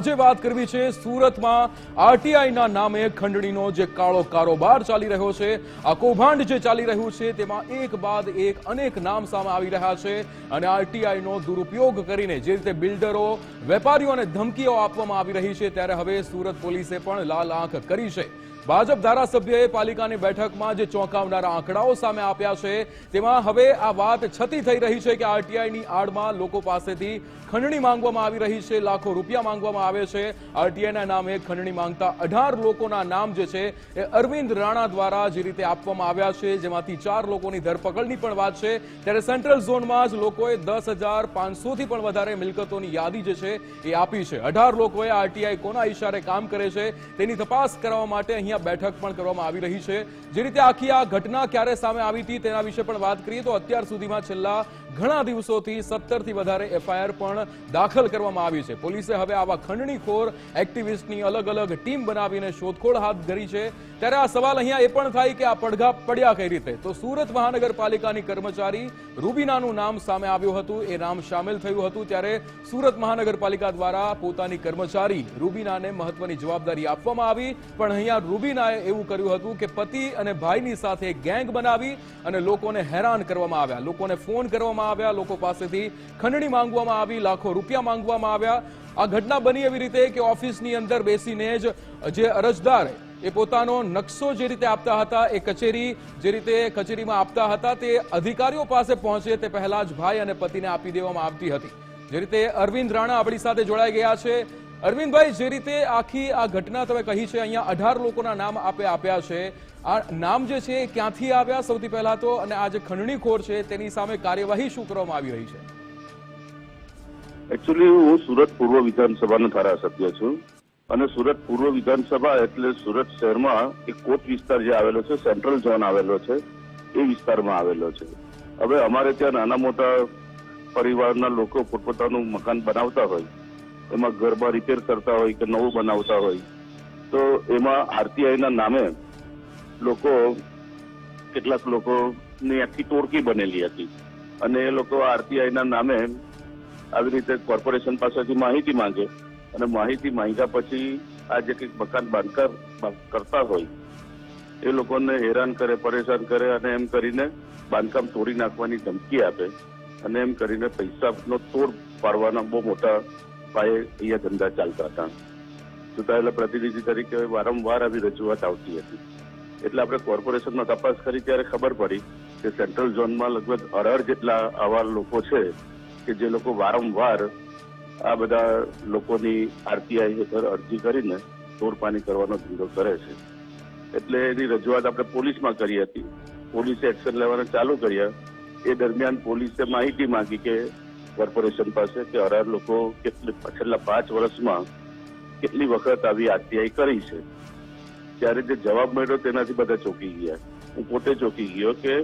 આજે વાત કરવી છે સુરતમાં આરટીઆઈના નામે ખંડણીનો જે કાળો કારોબાર ચાલી રહ્યો છે. આ કૌભાંડ જે ચાલી રહ્યું છે તેમાં એક બાદ એક અનેક નામ સામે આવી રહ્યા છે અને આરટીઆઈનો દુરુપયોગ કરીને જે રીતે બિલ્ડરો વેપારીઓને ધમકીઓ આપવામાં આવી રહી છે, ત્યારે હવે સુરત પોલીસે પણ લાલ આંખ કરી છે. ભાજપ ધારાસભ્યએ પાલિકાની બેઠકમાં જે ચોંકાવનારા આંકડાઓ સામે આપ્યા છે. તેમાં હવે આ વાત છતી થઈ રહી છે કે આરટીઆઈની આડમાં લોકો પાસેથી ખંડણી માંગવામાં આવી રહી છે, લાખો રૂપિયા માંગવામાં આવે છે. આરટીઆઈના નામે ખંડણી માંગતા અઢાર લોકોના નામ જે છે એ અરવિંદ રાણા દ્વારા જે રીતે આપવામાં આવ્યા છે, જેમાંથી ચાર લોકોની ધરપકડની પણ વાત છે. ત્યારે સેન્ટ્રલ ઝોનમાં જ લોકોએ દસ હજાર પાંચસોથી પણ વધારે મિલકતોની યાદી જે છે એ આપી છે. અઢાર લોકોએ આરટીઆઈ કોના ઇશારે કામ કરે છે તેની તપાસ કરવા માટે અહીંયા બેઠક પણ કરવામાં આવી રહી છે. જે રીતે આખી આ ઘટના ક્યારે સામે આવી હતી તેના વિશે પણ વાત કરીએ તો અત્યાર સુધીમાં છેલ્લા ઘણા દિવસોથી સત્તરથી વધારે એફઆઈઆર પણ દાખલ કરવામાં આવી છે. પોલીસે હવે આવા ખંડણીખોર એક્ટિવિસ્ટની અલગ અલગ ટીમ બનાવીને શોધખોળ હાથ ધરી છે. ત્યારે આ સવાલ અહીંયા એ પણ થાય કે આ પડઘા પડ્યા કઈ રીતે? તો સુરત મહાનગરપાલિકાની કર્મચારી રૂબીનાનું નામ સામે આવ્યું હતું. એ નામ સામેલ થયું હતું ત્યારે સુરત મહાનગરપાલિકા દ્વારા પોતાની કર્મચારી રૂબીનાને મહત્વની જવાબદારી આપવામાં આવી. પણ અહીંયા રૂબીનાએ એવું કર્યું હતું કે પતિ અને ભાઈની સાથે ગેંગ બનાવી અને લોકોને હેરાન કરવામાં આવ્યા. લોકોને ફોન કરવામાં આવ્યા, લોકો પાસેથી ખંડણી માંગવામાં આવી, લાખો રૂપિયા માંગવામાં આવ્યા. આ ઘટના બની એવી રીતે કે ઓફિસની અંદર બેસીને જ જે અરજદાર એ પોતાનો નકશો જે રીતે આપતા હતા, એ કચેરી જે રીતે કચેરીમાં આપતા હતા, તે અધિકારીઓ પાસે પહોંચે તે પહેલા જ ભાઈ અને પતિને આપી દેવામાં આવતી હતી. જે રીતે અરવિંદ રાણા આપણી સાથે જોડાઈ ગયા છે. અરવિંદભાઈ, જે રીતે આખી આ ઘટના તમે કહી છે, અહીંયા અઢાર લોકોના નામ આપે આપ્યા છે. આ નામ જે છે ક્યાંથી આવ્યા? સૌથી પહેલા તો, અને આ જે ખંડણીખોર છે, તેની સામે કાર્યવાહી શું કરવામાં આવી રહી છે? એકચ્યુઅલી હું સુરત પૂર્વ વિધાનસભાનો ધારાસભ્ય છું. અને સુરત પૂર્વ વિધાનસભા એટલે સુરત શહેરમાં એક કોટ વિસ્તાર જે આવેલો છે, સેન્ટ્રલ ઝોન આવેલો છે, એ વિસ્તારમાં આવેલો છે. હવે અમારે ત્યાં નાના મોટા પરિવારના લોકો પોતપોતાનું મકાન બનાવતા હોય એમાં ગરબા રિપેર કરતા હોય કે નવું બનાવતા હોય, તો એમાં આરટીઆઈના નામે લોકો, કેટલાક લોકોની આખી ટોળકી બનેલી હતી. અને એ લોકો આરટીઆઈના નામે આવી રીતે કોર્પોરેશન પાસેથી માહિતી માંગે અને માહિતી માંગ્યા પછી આ જે કંઈક મકાન બાંધકામ કરતા હોય, એ લોકોને હેરાન કરે, પરેશાન કરે અને એમ કરીને બાંધકામ તોડી નાખવાની ધમકી આપે અને એમ કરીને પૈસાનો તોડ પાડવાના બહુ મોટા પાયે અહીંયા ધંધા ચાલતા હતા. ચૂંટાયેલા પ્રતિનિધિ તરીકે વારંવાર આવી રજૂઆત આવતી હતી. એટલે આપણે કોર્પોરેશનમાં તપાસ કરી ત્યારે ખબર પડી કે સેન્ટ્રલ ઝોનમાં લગભગ અઢાર જેટલા આવા લોકો છે કે જે લોકો વારંવાર આ બધા લોકોની આરટીઆઈ હેઠળ અરજી કરીને તોડપાણી કરવાનો ધંધો કરે છે. એટલે એની રજૂઆત આપણે પોલીસમાં કરી હતી. પોલીસે એક્શન લેવાના ચાલુ કર્યા. એ દરમિયાન પોલીસે માહિતી માંગી કે કોર્પોરેશન પાસે કે અઢાર લોકો કેટલી છેલ્લા પાંચ વર્ષમાં કેટલી વખત આવી આરટીઆઈ કરી છે. ત્યારે જે જવાબ મળ્યો તેનાથી બધા ચોંકી ગયા. હું પોતે ચોંકી ગયો કે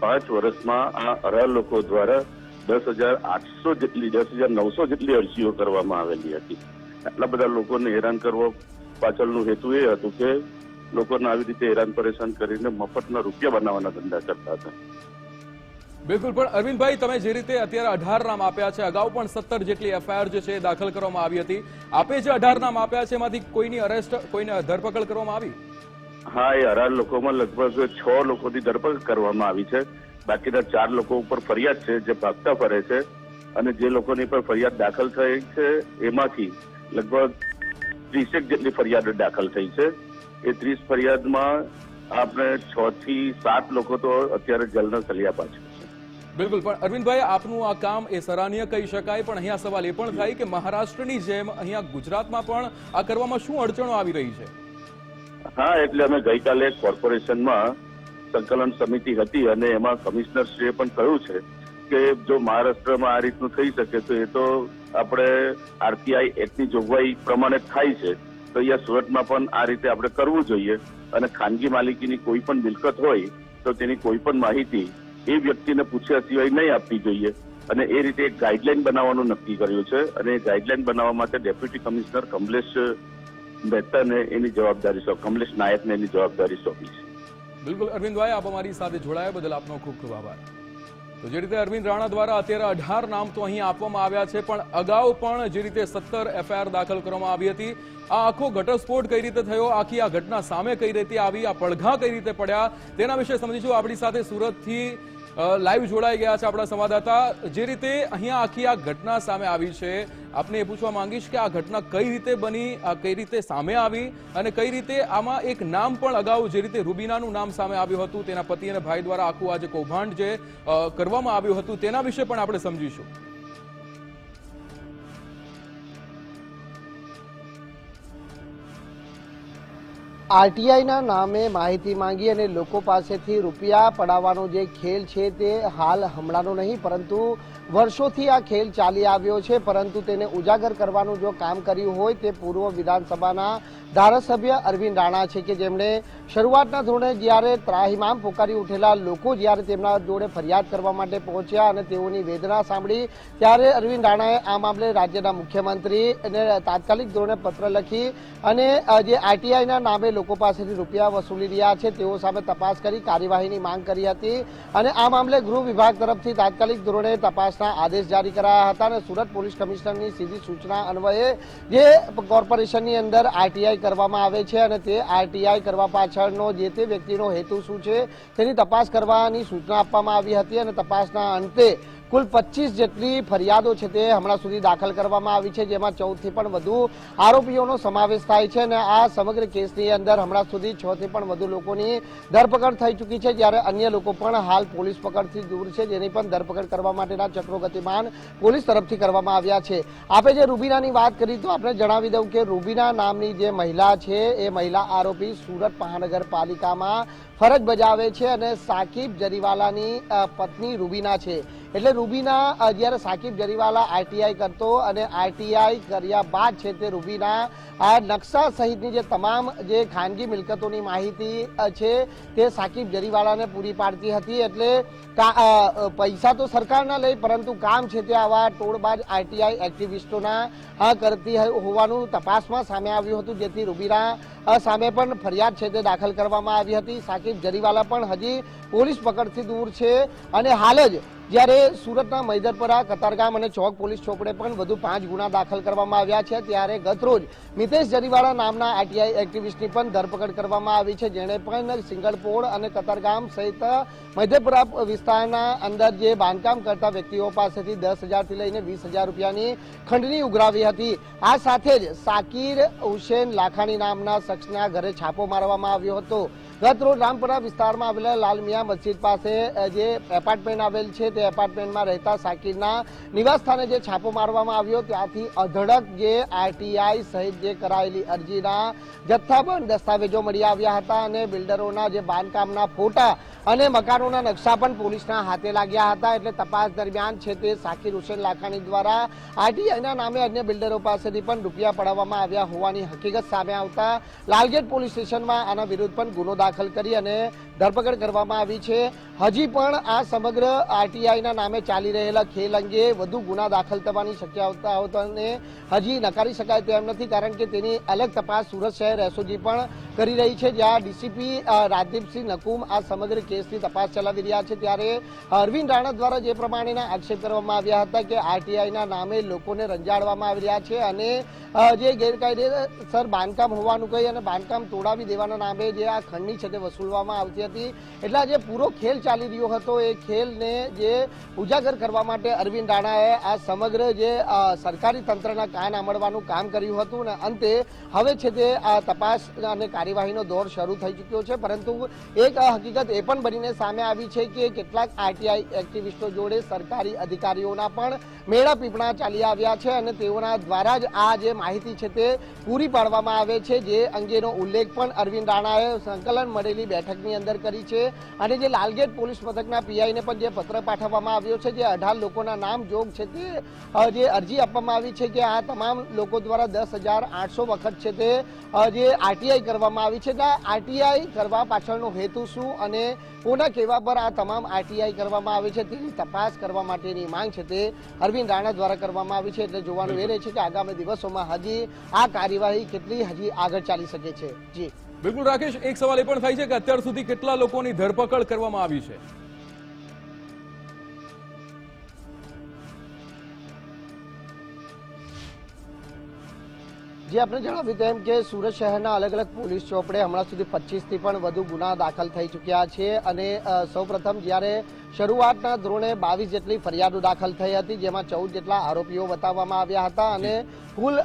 પાંચ વર્ષમાં આ અઢાર લોકો દ્વારા દસ હજાર આઠસો જેટલી, દસ હજાર નવસો જેટલી અરજીઓ કરવામાં આવેલી હતી. આટલા બધા લોકોને હેરાન કરવા પાછળનું હેતુ એ હતું કે લોકોને આવી રીતે હેરાન પરેશાન કરીને મફતના રૂપિયા બનાવવાના ધંધા કરતા હતા. બિલકુલ, પણ અરવિંદભાઈ, તમે જે રીતે અત્યારે અઢાર નામ આપ્યા છે, અગાઉ પણ સત્તર જેટલી એફઆઈઆર જે છે દાખલ કરવામાં આવી હતી. આપે જે અઢાર નામ આપ્યા છે, એમાંથી કોઈની અરેસ્ટ કોઈને ધરપકડ કરવામાં આવી? હા, એ અઢાર લોકોમાં લગભગ છ લોકોની ધરપકડ કરવામાં આવી છે. બાકીના ચાર લોકો ઉપર ફરિયાદ છે, જે ભાગતા ફરે છે. અને જે લોકોની પર ફરિયાદ દાખલ થઈ છે, એમાંથી લગભગ ત્રીસેક જેટલી ફરિયાદો દાખલ થઈ છે. એ ત્રીસ ફરિયાદમાં આપણે છ થી સાત લોકો તો અત્યારે જેલના સલિયા છે. બિલકુલ, પણ અરવિંદભાઈ, આપનું આ કામ એ સરાહનીય કહી શકાય, પણ અહીંયા સવાલ એ પણ થાય કે મહારાષ્ટ્રની જેમ અહીંયા ગુજરાતમાં પણ આ કરવામાં શું અડચણો આવી રહી છે? હા, એટલે અમે ગઈકાલે કોર્પોરેશનમાં સંકલન સમિતિ હતી અને એમાં કમિશનરશ્રીએ પણ કહ્યું છે કે જો મહારાષ્ટ્રમાં આ રીતનું થઈ શકે, તો એ તો આપણે આરટીઆઈ એક્ટની જોગવાઈ પ્રમાણે થાય છે. તો અહીંયા સુરતમાં પણ આ રીતે આપણે કરવું જોઈએ અને ખાનગી માલિકીની કોઈ પણ મિલકત હોય, તો તેની કોઈ પણ માહિતી એ વ્યક્તિને પૂછ્યા સિવાય નહીં આપવી જોઈએ. અને એ રીતે એક ગાઈડલાઈન બનાવવાનું નક્કી કર્યું છે. અને એ ગાઈડલાઈન બનાવવા માટે ડેપ્યુટી કમિશનર કમલેશ મહેતાને એની જવાબદારી સોંપ કમલેશ નાયકને એની જવાબદારી સોંપી છે. બિલકુલ અરવિંદભાઈ આપ અમારી સાથે જોડાયા બદલ આપનો ખૂબ ખૂબ આભાર. તો જે રીતે અરવિંદ રાણા દ્વારા અત્યારે અઢાર નામ તો અહીં આપવામાં આવ્યા છે, પણ અગાઉ પણ જે રીતે સત્તર એફઆઈઆર દાખલ કરવામાં આવી હતી, આ આખો ઘટસ્ફોટ કઈ રીતે થયો, આખી આ ઘટના સામે કઈ રીતે આવી, આ પડઘા કઈ રીતે પડ્યા, તેના વિશે સમજીશું. આપણી સાથે સુરતથી લાઈવ જોડાઈ ગયા છે આપણા સંવાદદાતા. જે રીતે અહીંયા આખી આ ઘટના સામે આવી છે, આપને એ પૂછવા માંગીશ કે આ ઘટના કઈ રીતે બની, આ કઈ રીતે સામે આવી અને કઈ રીતે આમાં એક નામ પણ અગાઉ જે રીતે રૂબીનાનું નામ સામે આવ્યું હતું, તેના પતિ અને ભાઈ દ્વારા આખું આ જે કૌભાંડ જે કરવામાં આવ્યું હતું, તેના વિશે પણ આપણે સમજીશું. આરટીઆઈના નામે માહિતી માંગી અને લોકો પાસેથી રૂપિયા પડાવવાનો જે ખેલ છે તે હાલ હમણાંનો નહીં, પરંતુ વર્ષોથી આ ખેલ ચાલી આવ્યો છે, પરંતુ તેને ઉજાગર કરવાનું જો કામ કર્યું હોય તે પૂર્વ વિધાનસભાના ધારાસભ્ય અરવિંદ રાણા છે કે જેમણે શરૂઆતના ધોરણે જ્યારે ત્રાહિમામ પોકારી ઉઠેલા લોકો જ્યારે તેમના જોડે ફરિયાદ કરવા માટે પહોંચ્યા અને તેઓની વેદના સાંભળી, ત્યારે અરવિંદ રાણાએ આ મામલે રાજ્યના મુખ્યમંત્રી અને તાત્કાલિક ધોરણે પત્ર લખી અને જે આરટીઆઈના નામે લોકો પાસેથી રૂપિયા વસૂલી રહ્યા છે, તેઓ સામે તપાસ કરી, કાર્યવાહીની માંગ કરી હતી અને આ મામલે ગૃહ વિભાગ તરફથી તાત્કાલિક ધોરણે તપાસના આદેશ જારી કરાયા હતા અને સુરત પોલીસ કમિશનરની સીધી સૂચના અન્વયે જે કોર્પોરેશનની અંદર આરટીઆઈ કરવામાં આવે છે અને તે આરટીઆઈ કરવા પાછળનો જે તે વ્યક્તિનો હેતુ શું છે તેની તપાસ કરવાની સૂચના આપવામાં આવી હતી અને તપાસના અંતે કુલ પચીસ જેટલી ફરિયાદો છે તે હમણાં સુધી દાખલ કરવામાં આવી છે, જેમાં ચૌદથી પણ વધુ આરોપીઓનો સમાવેશ થાય છે અને આ સમગ્ર કેસની અંદર હમણાં સુધી છ થી પણ વધુ લોકોની ધરપકડ થઈ ચૂકી છે, જ્યારે અન્ય લોકો પણ હાલ પોલીસ પકડથી દૂર છે, જેની પણ ધરપકડ કરવા માટેના ચક્રો ગતિમાન પોલીસ તરફથી કરવામાં આવ્યા છે. આપે જે રૂબીનાની વાત કરી, તો આપણે જણાવી દઉં કે રૂબીના નામની જે મહિલા છે, એ મહિલા આરોપી સુરત મહાનગરપાલિકામાં ફરજ બજાવે છે અને સાકિબ જરીવાલાની પત્ની રૂબીના છે. એટલે રૂબીના જ્યારે સાકિબ જરીવાલા આરટીઆઈ કરતો અને આરટીઆઈ કર્યા બાદ છે તે રૂબીના આ નકશા સહિતની જે તમામ જે ખાનગી મિલકતોની માહિતી છે તે સાકિબ જરીવાલાને પૂરી પાડતી હતી. એટલે પૈસા તો સરકારના લે પરંતુ કામ છે તે આવા ટોળબાજ આરટીઆઈ એક્ટિવિસ્ટોના કરતી હોવાનું તપાસમાં સામે આવ્યું હતું, જેથી રૂબીના સામે પણ ફરિયાદ છે તે દાખલ કરવામાં આવી હતી. સાકિબ જરીવાલા પણ હજી પોલીસ પકડથી દૂર છે. અને હાલ જ જ્યારે સુરતના મૈદરપરા, કતારગામ અને ચોક પોલીસ ચોકડે પણ વધુ પાંચ ગુના દાખલ કરવામાં આવ્યા છે. ત્યારે ગતરોજ મિતેશ જરીવાળા નામના આરટીઆઈ એક્ટિવિસ્ટની પણ ધરપકડ કરવામાં આવી છે. જેણે પણ સિંગળપોળ અને કતારગામ સહિત મૈદરપરા વિસ્તારના અંદર જે બાંધકામ કરતા વ્યક્તિઓ પાસેથી દસ હજારથી લઈને વીસ હજાર રૂપિયાની ખંડની ઉઘરાવી હતી. આ સાથે જ સાકીર હુસેન લાખાણી નામના શખ્સના ઘરે છાપો મારવામાં આવ્યો હતો. ગત રોજ રામપુરા વિસ્તારમાં આવેલા લાલમિયા મસ્જિદ પાસે જે એપાર્ટમેન્ટ આવેલ છે, તે એપાર્ટમેન્ટમાં રહેતા સાકીરના નિવાસ સ્થાને જે છાપો મારવામાં આવ્યો, ત્યાંથી અધડક જે આરટીઆઈ સહિત જે કરાયેલી અરજીના જથ્થાબંધ દસ્તાવેજો મળી આવ્યા હતા અને બિલ્ડરોના જે બાંધકામના ફોટા અને મકાનોના નકશા પણ પોલીસના હાથે લાગ્યા હતા. એટલે તપાસ દરમિયાન છે તે સાકીર હુસેન લાખાણી દ્વારા આરટીઆઈના નામે અન્ય બિલ્ડરો પાસેથી પણ રૂપિયા પડાવવામાં આવ્યા હોવાની હકીકત સામે આવતા લાલગેટ પોલીસ સ્ટેશનમાં આના વિરુદ્ધ પણ ગુનો દાખલ કરી અને ધરપકડ કરવામાં આવી છે. હજી પણ આ સમગ્ર આરટીઆઈના નામે ચાલી રહેલા ખેલ અંગે વધુ ગુના દાખલ થવાની શક્યતાઓને હજી નકારી શકાય તેમ નથી, કારણ કે તેની અલગ તપાસ સુરત શહેર એસઓજી પણ કરી રહી છે, જ્યાં ડીસીપી રાજદીપસિંહ નકુમ આ સમગ્ર કેસની તપાસ ચલાવી રહ્યા છે ત્યારે અરવિંદ રાણા દ્વારા જે પ્રમાણેના આક્ષેપ કરવામાં આવ્યા હતા કે આરટીઆઈના નામે લોકોને રંજાડવામાં આવી રહ્યા છે અને જે ગેરકાયદેસર બાંધકામ હોવાનું કહી અને બાંધકામ તોડાવી દેવાના નામે જે આ ખંડની છે વસૂલવામાં આવતી હતી. એટલે જે પૂરો ખેલ ચાલી રહ્યો હતો એ ખેલને જે ઉજાગર કરવા માટે અરવિંદ રાણાએ આ સમગ્ર જે સરકારી તંત્રના કાન આમળવાનું કામ કર્યું હતું અને અંતે હવે છે તે આ તપાસ અને કાર્યવાહીનો દોર શરૂ થઈ ચૂક્યો છે. પરંતુ એક હકીકત એ પણ બનીને સામે આવી છે કે કેટલાક આરટીઆઈ એક્ટિવિસ્ટો જોડે સરકારી અધિકારીઓના પણ મેળા પીપણા ચાલી આવ્યા છે અને તેઓના દ્વારા જ આ જે માહિતી છે તે પૂરી પાડવામાં આવે છે, જે અંગેનો ઉલ્લેખ પણ અરવિંદ રાણાએ સંકલન મળેલી બેઠકની અંદર કરી છે. અને જે લાલગેટ પોલીસ મથકના પીઆઈને પણ જે પત્ર પાઠવવામાં આવ્યો છે, જે અઢાર લોકોના નામ જોગ છે તે જે અરજી આપવામાં આવી છે કે આ તમામ લોકો દ્વારા દસ હજાર આઠસો વખત છે તે જે આરટીઆઈ કરવામાં આવી છે. આરટીઆઈ કરવા પાછળનો હેતુ શું? અને કોના કહેવા પર આ તમામ આરટીઆઈ કરવામાં આવે છે, તેની તપાસ કરવા માટેની માંગ છે તે અરવિંદ રાણા દ્વારા કરવામાં આવી છે, એટલે જોવાનું એ રહે છે કે આગામી દિવસોમાં હજી આ કાર્યવાહી કેટલી હજી આગળ ચાલી શકે છે. જી. બિલકુલ રાકેશ, એક સવાલ એ પણ થાય છે કે અત્યાર સુધી કેટલા લોકોની ધરપકડ કરવામાં આવી છે? જે આપણે જણાવ્યું તેમ કે સુરત શહેરના અલગ અલગ પોલીસ ચોપડે હમણાં સુધી પચીસથી પણ વધુ ગુના દાખલ થઈ ચૂક્યા છે અને સૌપ્રથમ જ્યારે શરૂઆતના ધોરણે બાવીસ જેટલી ફરિયાદો દાખલ થઈ હતી જેમાં ચૌદ જેટલા આરોપીઓ બતાવવામાં આવ્યા હતા અને કુલ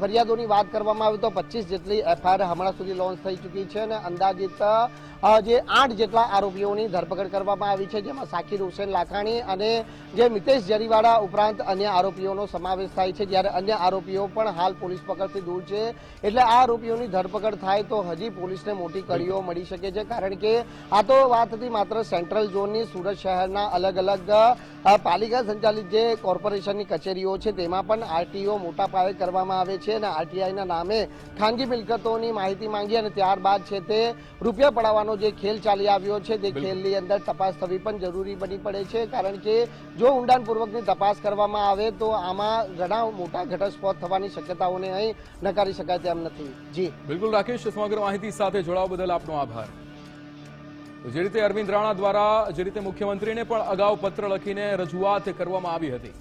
ફરિયાદોની વાત કરવામાં આવે તો પચીસ જેટલી એફઆઈઆર હમણાં સુધી લોન્ચ થઈ ચૂકી છે અને અંદાજિત જે આઠ જેટલા આરોપીઓની ધરપકડ કરવામાં આવી છે જેમાં સાકિર હુસેન લાખાણી અને જે મિતેશ જરીવાડા ઉપરાંત અન્ય આરોપીઓનો સમાવેશ થાય છે જ્યારે અન્ય આરોપીઓ પણ હાલ પોલીસ પકડથી દૂર છે. એટલે આ આરોપીઓની ધરપકડ થાય તો હજી પોલીસને મોટી કડીઓ મળી શકે છે કારણ કે આ તો વાત હતી માત્ર સેન્ટ્રલ ઝોનની સુરત શહેરના અલગ અલગ પાલિકા સંચાલિત જે કોર્પોરેશનની કચેરીઓ છે તેમાં પણ આરટીઓ મોટા પાયે કરવામાં આવે છે અને આરટીઆઈના નામે ખાનગી મિલકતોની માહિતી માંગી અને ત્યારબાદ છે તે રૂપિયા પડાવવાનો જે ખેલ ચાલી આવ્યો છે તે ખેલની અંદર તપાસ થવી પણ જરૂરી બની પડે છે કારણ કે જો ઊંડાણપૂર્વકની તપાસ કરવામાં આવે તો આમાં ઘણા મોટા ઘટસ્ફોટ થવાની શક્યતાઓને અહીં નકારી શકાય તેમ નથી. જી. બિલકુલ રાકેશ સમગ્ર માહિતી સાથે જોડાવા બદલ આપનો આભાર. જે રીતે અરવિંદ રાણા દ્વારા જે રીતે મુખ્યમંત્રીને પણ અગાઉ પત્ર લખીને રજૂઆત કરવામાં આવી હતી.